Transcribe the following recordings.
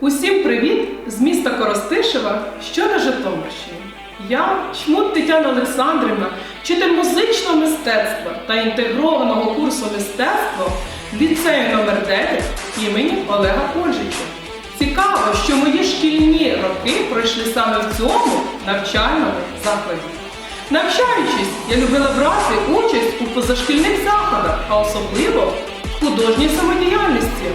Усім привіт з міста Коростишева, що на Житомирщині. Я, Чмут Тетяна Олександрівна, вчитель музичного мистецтва та інтегрованого курсу мистецтва ліцею номер 9 імені Олега Польжича. Цікаво, що мої шкільні роки пройшли саме в цьому навчальному закладі. Навчаючись, я любила брати участь у позашкільних заходах, а особливо в художній самодіяльності.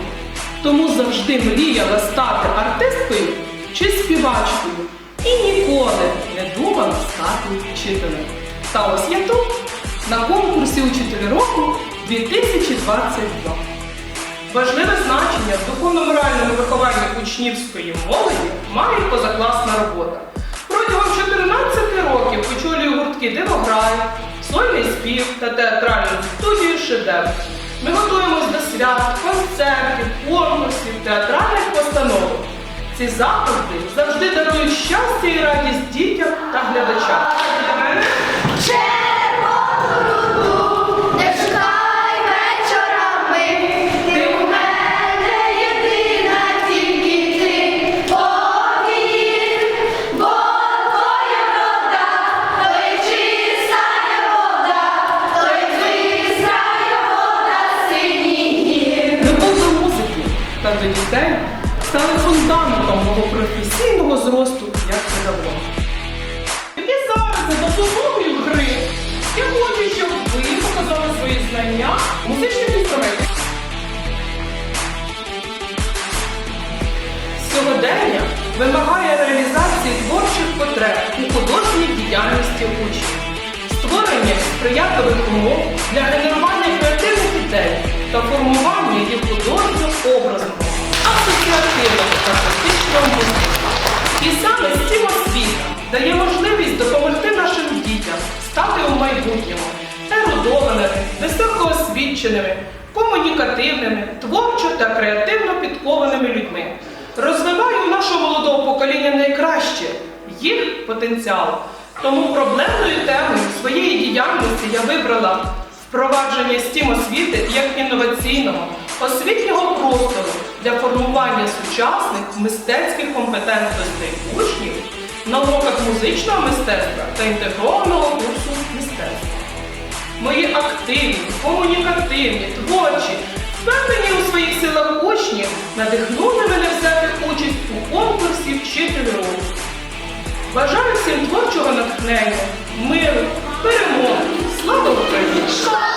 Тому завжди мріяла стати артисткою чи співачкою і ніколи не думала стати вчителем. Та ось я тут на конкурсі Учитель року 2022. Важливе значення в духовно-моральному вихованні учнівської молоді має позакласна робота. Протягом 14 років очолюю гуртки Дивограй, сольний спів та театральну студію шедевр. Ми готуємось до свят, концертів, театральних постановок. Ці заходи завжди дарують щастя і радість дітям та до дітей стали фундаментом мого професійного зросту як педагога. І зараз за допомогою гри я хочу, щоб ви показали свої знання музичних інструментах. Сьогодення вимагає реалізації творчих потреб у художній діяльності учнів, створення сприятливих умов для генерування креативних ідей та формування їх художнього образного, І саме стіл освіта дає можливість допомогти нашим дітям стати у майбутньому ерудованими, високоосвіченими, комунікативними, творчо та креативно підкованими людьми. Розвиваю у нашого молодого покоління найкраще їх потенціал. Тому проблемною темою своєї діяльності я вибрала впровадження стім освіти як інноваційного освітнього простору для формування сучасних мистецьких компетентностей учнів на уроках музичного мистецтва та інтегрованого курсу мистецтва. Мої активні, комунікативні, творчі, впевнені у своїх силах учні надихнули мене взяти участь у конкурсі Вчитель року. Бажаю всім творчого натхнення, миру, перемоги, слава Україні!